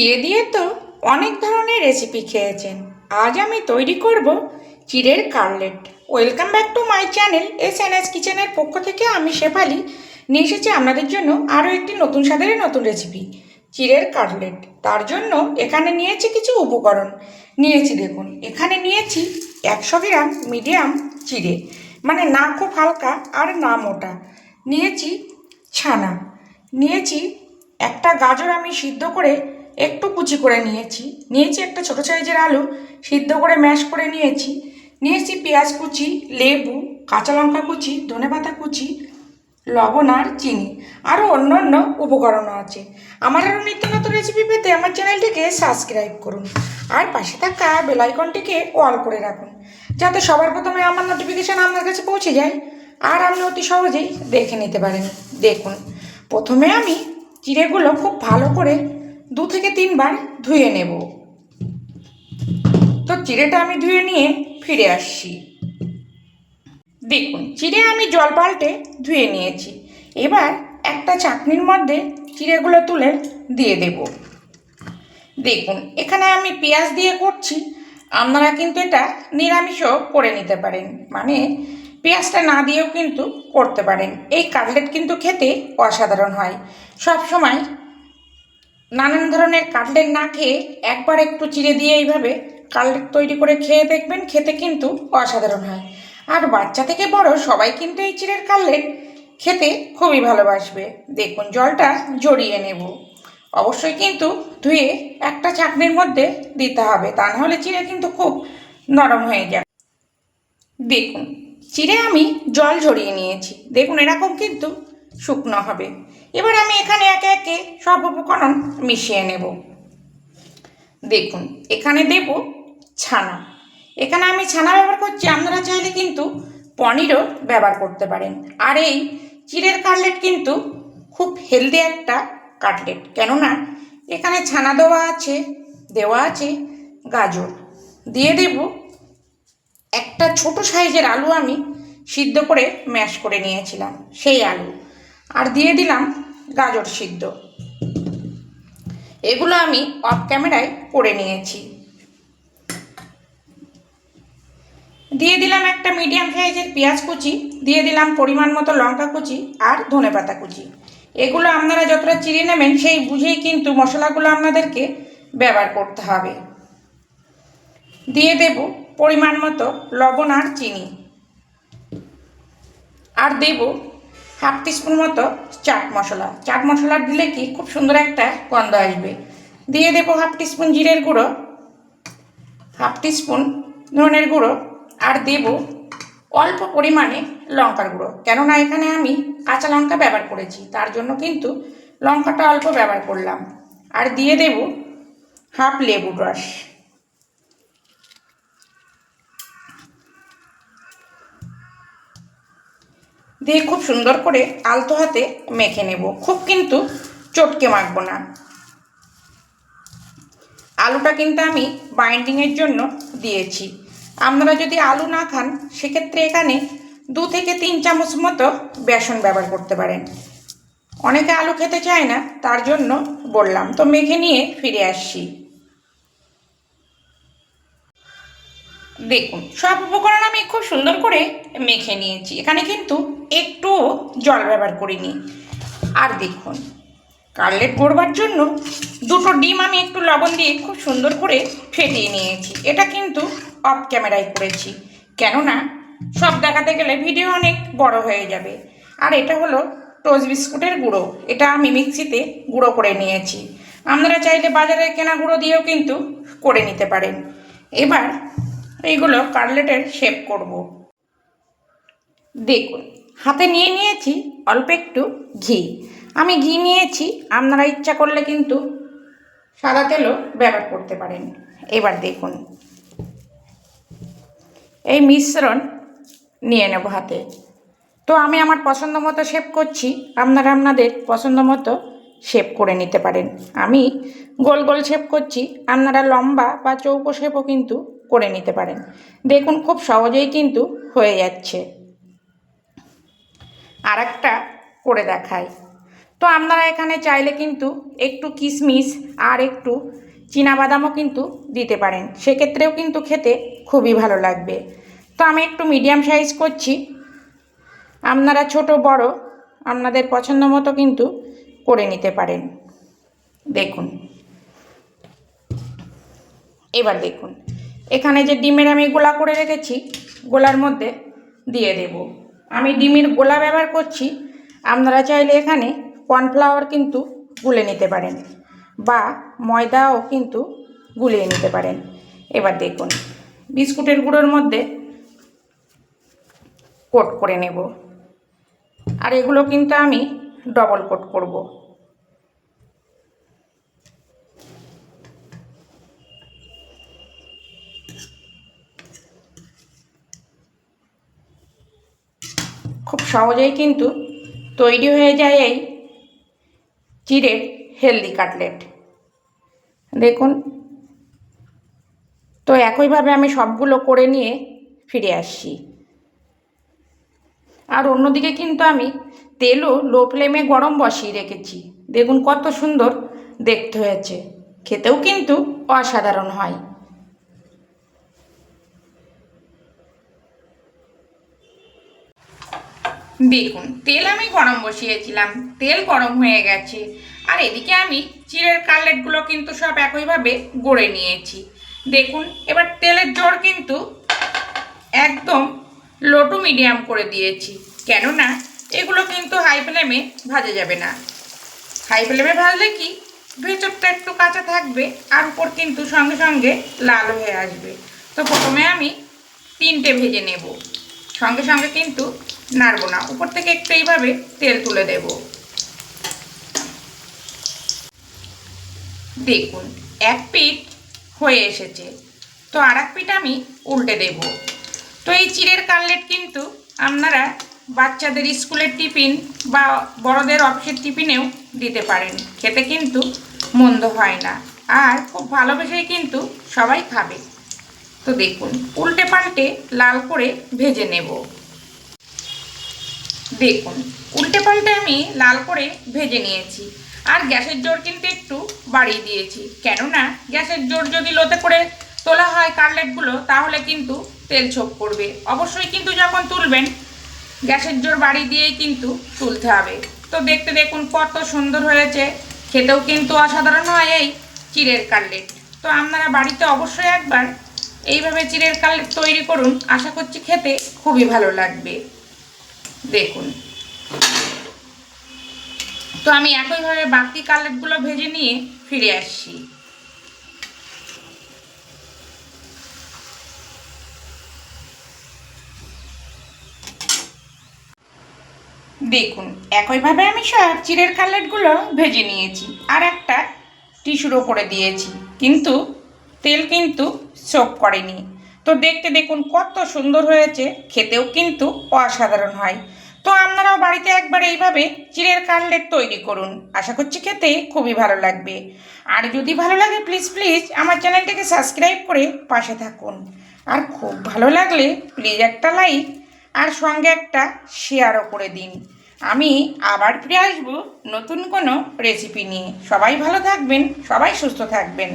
চিড়ে দিয়ে তো অনেক ধরনের রেসিপি খেয়েছেন। আজ আমি তৈরি করব চিড়ের cutlet welcome back to my channel S N S কিচেনের পক্ষ থেকে আমি শেফালি। নিয়ে এসেছি আপনাদের জন্য আরও একটি নতুন স্বাদের নতুন রেসিপি চিড়ের কাটলেট তার জন্য এখানে নিয়েছি কিছু উপকরণ। নিয়েছি দেখুন, এখানে নিয়েছি একশো গ্রাম মিডিয়াম চিড়ে মানে না খুব হালকা আর না মোটা। নিয়েছি ছানা। নিয়েছি একটা গাজর আমি সিদ্ধ করে একটু কুচি করে নিয়েছি। নিয়েছি একটা ছোটো সাইজের আলু, সিদ্ধ করে ম্যাশ করে নিয়েছি। নিয়েছি পেঁয়াজ কুচি, লেবু, কাঁচা লঙ্কা কুচি, ধনেপাতা কুচি, লবণ আর চিনি। আরও অন্য অন্য উপকরণও আছে। আমার আরও নিত্য নতুন রেসিপি পেতে আমার চ্যানেলটিকে সাবস্ক্রাইব করুন। আর পাশে থাকা বেলাইকনটিকে অল করে রাখুন, যাতে সবার প্রথমে আমার নোটিফিকেশান আপনার কাছে পৌঁছে যায় আর আপনি অতি সহজেই দেখে নিতে পারেন। দেখুন, প্রথমে আমি চিড়েগুলো খুব ভালো করে দু থেকে তিনবার ধুয়ে নেব। তো চিড়েটা আমি ধুয়ে নিয়ে ফিরে আসছি। দেখুন, চিড়ে আমি জল পাল্টে ধুয়ে নিয়েছি। এবার একটা চাটনির মধ্যে চিড়েগুলো তুলে দিয়ে দেব। দেখুন, এখানে আমি পেঁয়াজ দিয়ে করছি। আপনারা কিন্তু এটা নিরামিষও করে নিতে পারেন। মানে পেঁয়াজটা না দিয়েও কিন্তু করতে পারেন। এই কাটলেট কিন্তু খেতে অসাধারণ হয়। সব সময় নানান ধরনের কাটলেট না খেয়ে একবার একটু চিড়ে দিয়ে এইভাবে কাটলেট তৈরি করে খেয়ে দেখবেন, খেতে কিন্তু অসাধারণ হয়। আর বাচ্চা থেকে বড় সবাই কিন্তু এই চিড়ের কাটলেট খেতে খুবই ভালোবাসবে। দেখুন জলটা জড়িয়ে নেব। অবশ্যই কিন্তু ধুয়ে একটা চাটনির মধ্যে দিতে হবে, তা নাহলে চিড়ে কিন্তু খুব নরম হয়ে যায় দেখুন, চিড়ে আমি জল ঝরিয়ে নিয়েছি। দেখুন এরকম কিন্তু শুকনো হবে। এবার আমি এখানে একে একে সব উপকরণ মিশিয়ে নেব। দেখুন, এখানে দেব ছানা। এখানে আমি ছানা ব্যবহার করছি, আপনারা চাইলে কিন্তু পনিরও ব্যবহার করতে পারেন। আর এই চিড়ের কাটলেট কিন্তু খুব হেলদি একটা কাটলেট। কেননা, এখানে ছানা দেওয়া আছে দেওয়া আছে গাজর। দিয়ে দেব একটা ছোট সাইজের আলু আমি সিদ্ধ করে ম্যাশ করে নিয়েছিলাম, সেই আলু। আর দিয়ে দিলাম গাজর সিদ্ধ। এগুলো আমি অফ ক্যামেরায় করে নিয়েছি। দিয়ে দিলাম একটা মিডিয়াম সাইজের পেঁয়াজ কুচি, দিয়ে দিলাম পরিমাণ মতো লঙ্কা কুচি আর ধনেপাতা কুচি। এগুলো আপনারা যতটা চিড়ে নেবেন সেই বুঝেই কিন্তু মশলাগুলো আপনাদেরকে ব্যবহার করতে হবে। দিয়ে দেব পরিমাণ মতো লবণ আর চিনি। আর দেব হাফ টিস্পুন মতো চাট মশলা। চাট মশলা দিলে কি খুব সুন্দর একটা গন্ধ আসবে। দিয়ে দেবো হাফ টিস্পুন জিরের গুঁড়ো। হাফ টিস্পুন ধনের গুঁড়ো। আর দেব অল্প পরিমাণে লঙ্কার গুঁড়ো। কেননা এখানে আমি কাঁচা লঙ্কা ব্যবহার করেছি, তার জন্য কিন্তু লঙ্কাটা অল্প ব্যবহার করলাম। আর দিয়ে দেব হাফ লেবুর রস। দিয়ে খুব সুন্দর করে আলতো হাতে মেখে নেব। খুব কিন্তু চটকে মাখবো না। আলুটা কিন্তু আমি বাইন্ডিংয়ের জন্য দিয়েছি। আপনারা যদি আলু না খান, সেক্ষেত্রে এখানে দু থেকে তিন চামচ মতো বেসন ব্যবহার করতে পারেন। অনেকে আলু খেতে চায় না, তার জন্য বললাম। তো মেখে নিয়ে ফিরে আসছি। দেখুন, সব উপকরণ আমি খুব সুন্দর করে মেখে নিয়েছি। এখানে কিন্তু একটু জল ব্যবহার করিনি। আর দেখুন কাটলেট গড়বার জন্য দুটো ডিম আমি একটু লবণ দিয়ে খুব সুন্দর করে ফেটিয়ে নিয়েছি। এটা কিন্তু অফ ক্যামেরায় করেছি। কেননা, সব দেখাতে গেলে ভিডিও অনেক বড় হয়ে যাবে। আর এটা হলো টোস্ট বিস্কুটের গুঁড়ো। এটা আমি মিক্সিতে গুঁড়ো করে নিয়েছি। আপনারা চাইলে বাজারে কেনা গুঁড়ো দিয়েও কিন্তু করে নিতে পারেন। এবার এইগুলো কাটলেটের শেপ করব। দেখুন, হাতে নিয়ে নিয়েছি অল্প একটু ঘি। আমি ঘি নিয়েছি, আপনারা ইচ্ছা করলে কিন্তু সাদা তেলও ব্যবহার করতে পারেন। এবার দেখুন, এই মিশ্রণ নিয়ে নেব হাতে। তো আমি আমার পছন্দ মতো শেপ করছি, আপনারা আপনাদের পছন্দ মতো শেপ করে নিতে পারেন। আমি গোল গোল শেপ করছি, আপনারা লম্বা বা চৌকো শেপও কিন্তু করে নিতে পারেন। দেখুন, খুব সহজেই কিন্তু হয়ে যাচ্ছে। আর একটা করে দেখাই। তো আপনারা এখানে চাইলে কিন্তু একটু কিশমিশ আর একটু বাদামও কিন্তু দিতে পারেন। সেক্ষেত্রেও কিন্তু খেতে খুবই ভালো লাগবে। তো আমি একটু মিডিয়াম সাইজ করছি। আপনারা ছোট, বড় আপনাদের পছন্দ মতো কিন্তু করে নিতে পারেন। দেখুন। এবার দেখুন। এখানে যে ডিমের আমি গোলা করে রেখেছি, গোলার মধ্যে দিয়ে দেব। আমি ডিমের গোলা ব্যবহার করছি, আপনারা চাইলে এখানে কর্নফ্লাওয়ার কিন্তু গুলে নিতে পারেন বা ময়দাও কিন্তু গুলিয়ে নিতে পারেন। এবার দেখুন, বিস্কুটের গুঁড়োর মধ্যে কোট করে নেব। আর এগুলো কিন্তু আমি ডবল কোট করব। খুব সহজেই কিন্তু তৈরি হয়ে যায় এই চিড়ের হেলদি কাটলেট। দেখুন। তো একইভাবে আমি সবগুলো করে নিয়ে ফিরে আসছি। আর অন্যদিকে কিন্তু আমি তেলও লো ফ্লেমে গরম বসিয়ে রেখেছি। দেখুন কত সুন্দর দেখতে হয়েছে। খেতেও কিন্তু অসাধারণ হয়। দেখুন, তেল আমি গরম বসিয়েছিলাম, তেল গরম হয়ে গেছে। আর এদিকে আমি চিড়ের কাটলেটগুলো কিন্তু সব একইভাবে গড়ে নিয়েছি। দেখুন, এবার তেলের জোর কিন্তু একদম লো টু মিডিয়াম করে দিয়েছি। কেননা, এগুলো কিন্তু হাই ফ্লেমে ভাজা যাবে না। হাই ফ্লেমে ভাজলে কি? ভেতরটা একটু কাঁচা থাকবে আর উপর কিন্তু সঙ্গে সঙ্গে লাল হয়ে আসবে। তো প্রথমে আমি তিনটে ভেজে নেব। সঙ্গে সঙ্গে কিন্তু নাড়বো না। উপর থেকে একটু এইভাবে তেল তুলে দেব। দেখুন, এক পিঠ হয়ে এসেছে। তো আর এক পিঠ আমি উল্টে দেব। তো এই চিড়ের কাটলেট কিন্তু আপনারা বাচ্চাদের স্কুলের টিফিন বা বড়দের অফিসের টিফিনেও দিতে পারেন। খেতে কিন্তু মন্দ হয় না। আর খুব ভালোবেসেই কিন্তু সবাই খাবে। তো দেখুন, উল্টে পাল্টে লাল করে ভেজে নেব। দেখুন, উল্টে পাল্টে আমি লাল করে ভেজে নিয়েছি। আর গ্যাসের জোর কিন্তু একটু বাড়িয়ে দিয়েছি। কেননা, গ্যাসের জোর যদি লোতে করে তোলা হয় কাটলেটগুলো তাহলে কিন্তু তেল ছোপ করবে। অবশ্যই কিন্তু যখন তুলবেন, গ্যাসের জোর বাড়িয়ে দিয়েই কিন্তু তুলতে হবে। তো দেখতে দেখুন, কত সুন্দর হয়েছে। খেতেও কিন্তু অসাধারণ হয় এই চিড়ের কাটলেট তো আপনারা বাড়িতে অবশ্যই একবার এইভাবে চিড়ের কাটলেট তৈরি করুন। আশা করছি খেতে খুবই ভালো লাগবে। দেখুন। তো আমি একইভাবে বাকি কাটলেটগুলো ভেজে নিয়ে ফিরে আসছি। দেখুন, একইভাবে আমি সব চিড়ের কাটলেটগুলো ভেজে নিয়েছি, আর একটা টিস্যুরও করে দিয়েছি। কিন্তু তেল কিন্তু সোপ করেনি। তো দেখতে দেখুন কত সুন্দর হয়েছে, খেতেও কিন্তু অসাধারণ হয়। তো আপনারাও বাড়িতে একবার এইভাবে চিড়ের কাটলেট তৈরি করুন। আশা করছি খেতে খুবই ভালো লাগবে। আর যদি ভালো লাগে প্লিজ প্লিজ আমার চ্যানেলটাকে সাবস্ক্রাইব করে পাশে থাকুন। আর খুব ভালো লাগলে প্লিজ একটা লাইক আর সঙ্গে একটা শেয়ারও করে দিন। আমি আবার ফিরে আসব নতুন কোনো রেসিপি নিয়ে। সবাই ভালো থাকবেন, সবাই সুস্থ থাকবেন।